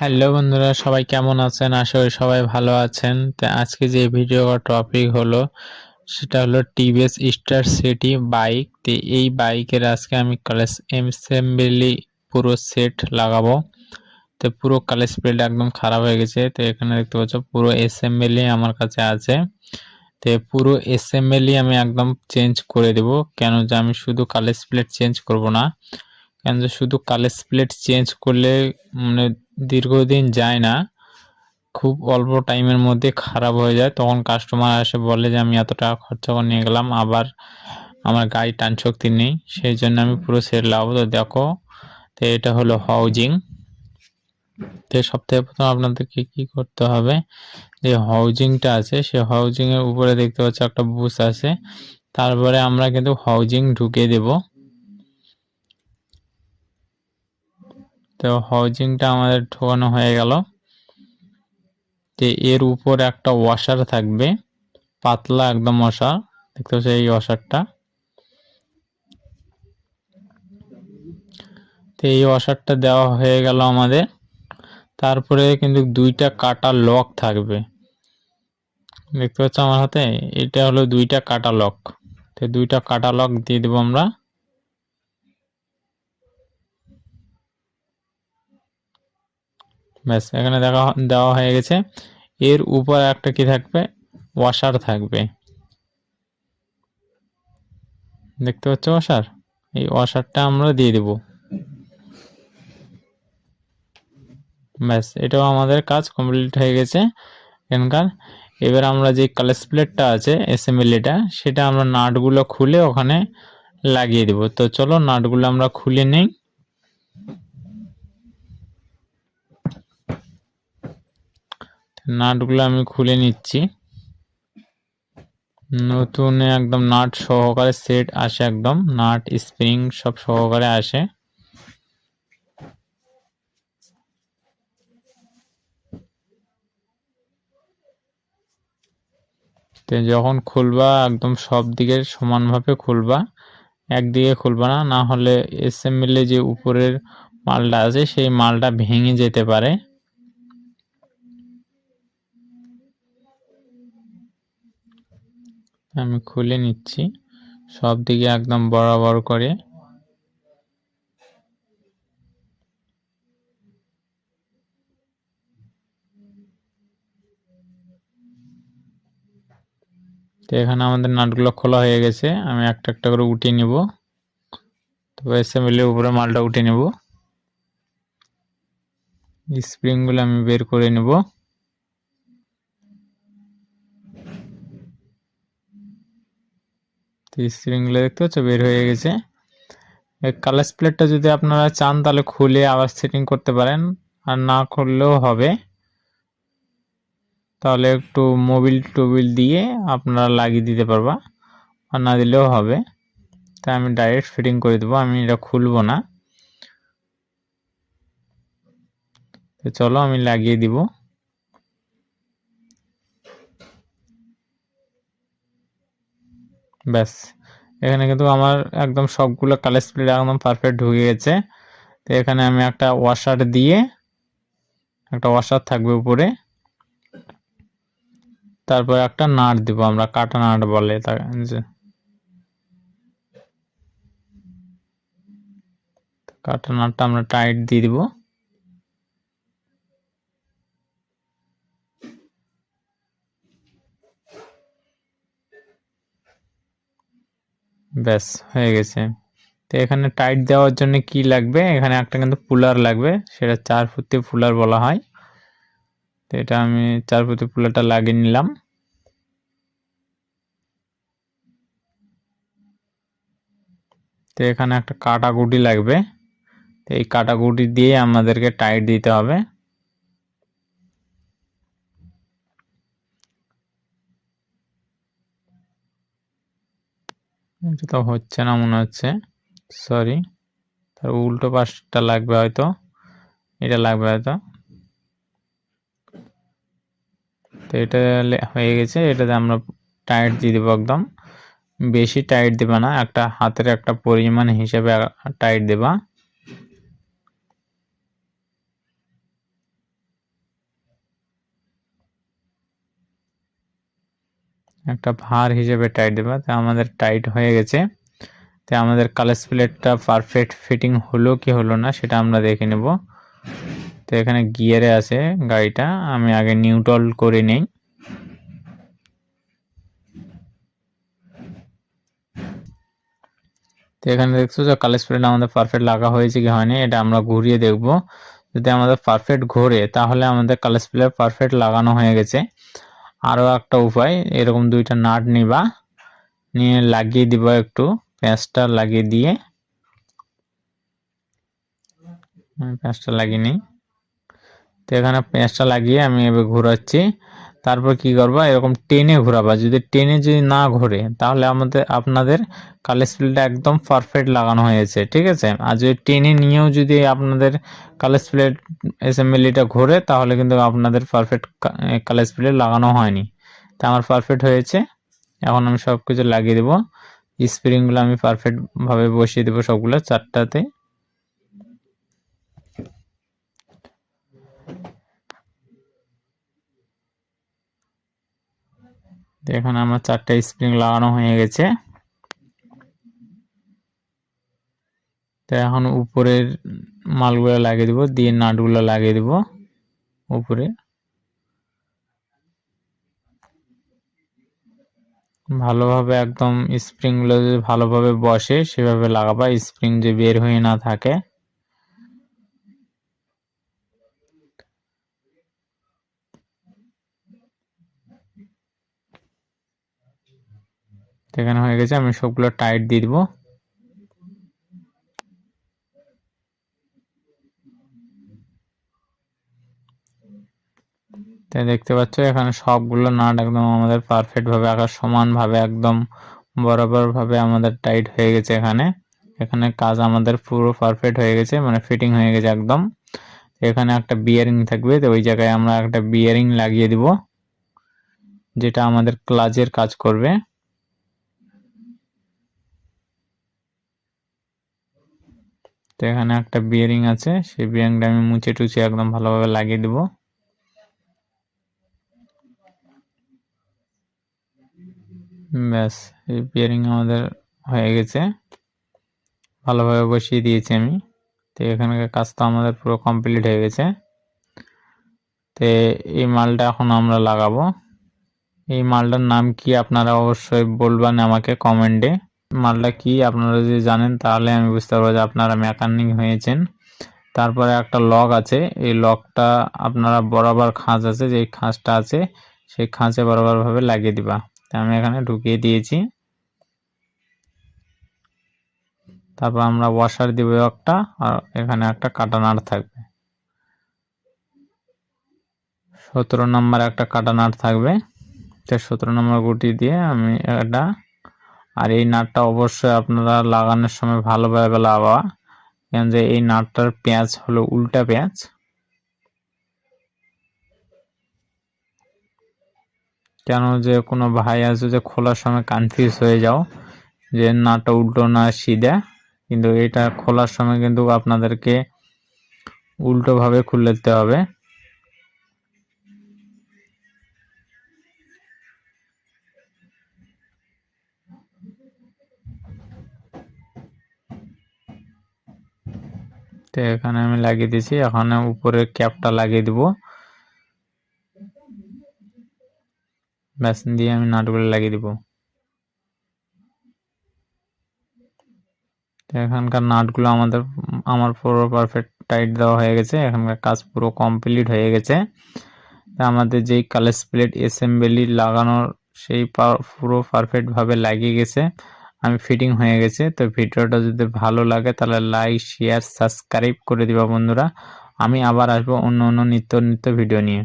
Hello বন্ধুরা, সবাই কেমন আছেন? আশা করি সবাই ভালো আছেন। তো আজকে যে ভিডিও টপিক হলো, সেটা হলো টিভিএস স্টার সিটি বাইক তো এই বাইকের আজকে আমি কালাস এমসেম্বলি পুরো সেট লাগাবো। তো পুরো কালার স্প্রেড একদম খারাপ হয়ে গেছে। তো এখানে দেখতে পাচ্ছ, পুরো এসএমএলই আমার কাছে আছে। তো পুরো এসএমএলই আমি একদম চেঞ্জ করে দেব। কেন যে আমি শুধু কালার স্প্লেট চেঞ্জ করব না। শুধু কালার স্প্লেট চেঞ্জ করলে মানে দীর্ঘদিন যায় না, খুব অল্প টাইমের মধ্যে খারাপ হয়ে যায়। তখন কাস্টমার এসে বলে যে আমি এত টাকা খরচা করে নিয়ে গেলাম, আবার আমার গাড়ি টান শক্তি নেই, সেই জন্য আমি পুরো সেট লাগাবো তো দেখো, তো এটা হলো হাউজিং তো সপ্তাহে প্রথম আপনাদেরকে কি করতে হবে, যে হাউজিংটা আছে সে হাউজিং এর উপরে দেখতে পাচ্ছ একটা বুস আছে। তারপরে আমরা কিন্তু হাউজিং ঢুকিয়ে দেব। তো হাউজিংটা আমাদের ঢোকানো হয়ে গেল। তো এর উপর একটা ওয়াশার থাকবে। পাতলা একদম ওয়াশার দেখতে পাচ্ছ এই ওয়াশারটা তো এই ওয়াশারটা দেওয়া হয়ে গেল আমাদের। তারপরে কিন্তু দুইটা কাটা লক থাকবে। দেখতে পাচ্ছ আমার হাতে? এটা হলো দুইটা কাটা লক তো দুইটা কাটা লক দিয়ে দেবো আমরা। ব্যাস, এখানে দেখা দেওয়া হয়ে গেছে। এর উপর একটা কি থাকবে? ওয়াশার থাকবে। দেখতে পাচ্ছ ওয়াশার এই ওয়াশারটা আমরা দিয়ে দেব। ব্যাস, এটাও আমাদের কাজ কমপ্লিট হয়ে গেছে এখানকার। এবার আমরা যে কালার প্লেটটা আছে এসএমএলএটা সেটা আমরা নাটগুলো খুলে ওখানে লাগিয়ে দেব। তো চলো নাটগুলো আমরা খুলে নেই। নাটগুলো আমি খুলে নিচ্ছি। নতুন একদম নাট সহকারে সেট আসে একদম। নাট, স্প্রিং সব সহকারে আসে। যখন খুলবা একদম সব দিকে সমানভাবে খুলবা, একদিকে খুলবা না না হলে এসএমএলে যে উপরের মালটা আছে, সেই মালটা ভেঙে যেতে পারে। আমি খুলে নিচ্ছি। সব দিকে একদম বরাবর করে। তো এখানে আমাদের নাটগুলো খোলা হয়ে গেছে। আমি একটা একটা করে উঠিয়ে নিব। তবে এসএমএলের উপরে মালটা উঠে নেব। স্প্রিংগুলো আমি বের করে নেব। স্প্রিংগুলো দেখতে পাচ্ছ? বের হয়ে গেছে। কালার প্লেটটা যদি আপনারা চান, তাহলে খুলে আবার সেটিং করতে পারেন। আর না করলেও হবে। তাহলে একটু মোবিল টোবিল দিয়ে আপনারা লাগিয়ে দিতে পারবা। আর না দিলেও হবে। তাই আমি ডাইরেক্ট ফিটিং করে দেবো। আমি এটা খুলবো না। তো চলো আমি লাগিয়ে দিব। ব্যাস। এখানে কিন্তু আমার একদম সবগুলো কালার স্প্লিট একদম পারফেক্ট ঢুকে গেছে। তো এখানে আমি একটা ওয়াশার দিয়ে একটা ওয়াশার থাকবে উপরে। তারপর একটা নাট দিব আমরা, কাটা নাট বলে কাটা নাটটা আমরা টাইট দিয়ে দিব। ব্যাস, হয়ে গেছে। তো এখানে টাইট দেওয়ার জন্য কি লাগবে? এখানে একটা কিন্তু পুলার লাগবে, সেটা চার ফুটে পুলার বলা হয়। তো এটা আমি চার ফুটে পুলারটা লাগিয়ে নিলাম। তো এখানে একটা কাটা গুটি লাগবে। তো এই কাটা গুটি দিয়ে আমাদেরকে টাইট দিতে হবে। এটা তো হচ্ছে না মনে হচ্ছে। সরি তার উল্টো পাশটা লাগবে হয়তো। এটা লাগবে হয়তো। তো এটা হয়ে গেছে। এটাতে আমরা টাইট দিয়ে দেবো একদম। বেশি টাইট দেবা না। একটা হাতের একটা পরিমাণ হিসেবে টাইট দেবা। একটা ভার হিসেবে টাইট দেবো। তো আমাদের টাইট হয়ে গেছে। তো আমাদের কালার প্লেটটা পারফেক্ট ফিটিং হলো কি হলো না সেটা আমরা দেখে নেব। তো এখানে গিয়ারে আছে গাড়িটা। আমি আগে নিউট্রাল করে নেই। তো এখানে দেখছ যে কালার স্প্রেড আমাদের পারফেক্ট লাগা হয়েছে কি হয়নি? এটা আমরা ঘুরিয়ে দেখব। যদি আমাদের পারফেক্ট ঘোরে, তাহলে আমাদের কালার স্প্রে পারফেক্ট লাগানো হয়ে গেছে। আরও একটা উপায়, এরকম দুইটা নাট নিবা, নিয়ে লাগিয়ে দিব একটু, প্যাঁচটা লাগিয়ে দিয়ে। প্যাঁচটা লাগিয়ে নিই। তো এখানে প্যাঁচটা লাগিয়ে আমি এবার ঘোরাচ্ছি। তারপর কি করবা? এরকম টেনে ঘোরাবা। যদি টেনে যদি না ঘোরে, তাহলে আমাদের, আপনাদের কালার স্প্লেটা একদম পারফেক্ট লাগানো হয়েছে, ঠিক আছে? আর যদি টেনে নিয়েও যদি আপনাদের কালার স্প্লেট অ্যাসেম্বলিটা ঘোরে, তাহলে কিন্তু আপনাদের পারফেক্ট কালার স্প্লে লাগানো হয়নি। তা আমার পারফেক্ট হয়েছে। এখন আমি সব কিছু লাগিয়ে দেবো। স্প্রিংগুলো আমি পারফেক্টভাবে বসিয়ে দেবো সবগুলো চারটাতে। এখানে আমার চারটা স্প্রিং লাগানো হয়ে গেছে। তো এখন উপরের মালগুলো লাগিয়ে দেবো, দিয়ে নাটগুলো লাগিয়ে দেবো উপরে। ভালোভাবে একদম স্প্রিংগুলো যদি ভালোভাবে বসে, সেভাবে লাগাবা, স্প্রিং যে বের হয়ে না থাকে। এখানে হয়ে গেছে, আমি সবগুলো টাইট দিয়ে দিব। তাই দেখতে পাচ্ছ, এখানে সবগুলো নাট একদম আমাদের পারফেক্ট ভাবে আকার সমান ভাবে একদম বরাবর ভাবে আমাদের টাইট হয়ে গেছে এখানে। এখানে কাজ আমাদের পুরো পারফেক্ট হয়ে গেছে মানে ফিটিং হয়ে গেছে একদম। এখানে একটা বিয়ারিং থাকবে, তো ওই জায়গায় আমরা একটা বিয়ারিং লাগিয়ে দিব, যেটা আমাদের ক্লাচের কাজ করবে। তো এখানে একটা বিয়ারিং আছে। সেই বিয়ারিংটা আমি মুছে টুচে একদম ভালোভাবে লাগিয়ে দেব। ব্যাস, এই বিয়ারিং আমাদের হয়ে গেছে। ভালোভাবে বসিয়ে দিয়েছি আমি। তো এখানকার কাজটা আমাদের পুরো কমপ্লিট হয়ে গেছে। তো এই মালটা এখন আমরা লাগাবো। এই মালটার নাম কি আপনারা অবশ্যই বলবেন আমাকে কমেন্টে মালটা কি আপনারা যদি জানেন, তাহলে আমি বুঝতে পারব যে আপনারা মেকানিক হয়েছেন। তারপরে একটা লক আছে, এই লকটা আপনারা বরাবর খাঁজ আছে যে খাঁজটা আছে, সেই খাঁজে বরাবরভাবে লাগিয়ে দিবা। আমি এখানে ঢুকিয়ে দিয়েছি। তারপর আমরা ওয়াশার দিব একটা, আর এখানে একটা কাটা নাট থাকবে। সতেরো নম্বর একটা কাটা নাট থাকবে সতেরো নম্বর গুটি দিয়ে আমি এটা আর এই নাটটা অবশ্যই আপনারা লাগানোর সময় ভালোভাবে লাগাবা কেন যে এই নাটটার পেঁয়াজ হলো উল্টা পেঁয়াজ। কেন যে কোনো ভাই আছে যে খোলার সময় কনফিউজ হয়ে যাও যে নাটটা উল্টো না সিধা, কিন্তু এটা খোলার সময় কিন্তু আপনাদেরকে উল্টোভাবে খুলে দিতে হবে। তো এখানে আমি লাগিয়ে দিয়েছি। এখানে উপরে ক্যাপটা লাগিয়ে দিব। ব্যাস, দিয়ে আমি নাটগুলো লাগিয়ে দিব। এখানকার নাটগুলো আমাদের, আমার পুরো পারফেক্ট টাইট দেওয়া হয়ে গেছে। এখানকার কাজ পুরো কমপ্লিট হয়ে গেছে। আমাদের যেই কালার স্প্লেট এসেম্বলি লাগানোর সেই পুরো পারফেক্টভাবে লাগিয়ে গেছে। আমি ফিটিং হয়ে গেছে, তো ভিডিওটা যদি ভালো লাগে তাহলে লাইক শেয়ার সাবস্ক্রাইব করে দিবা বন্ধুরা। আমি আবার আসব অন্য অন্য নিত্য নিত্য ভিডিও নিয়ে।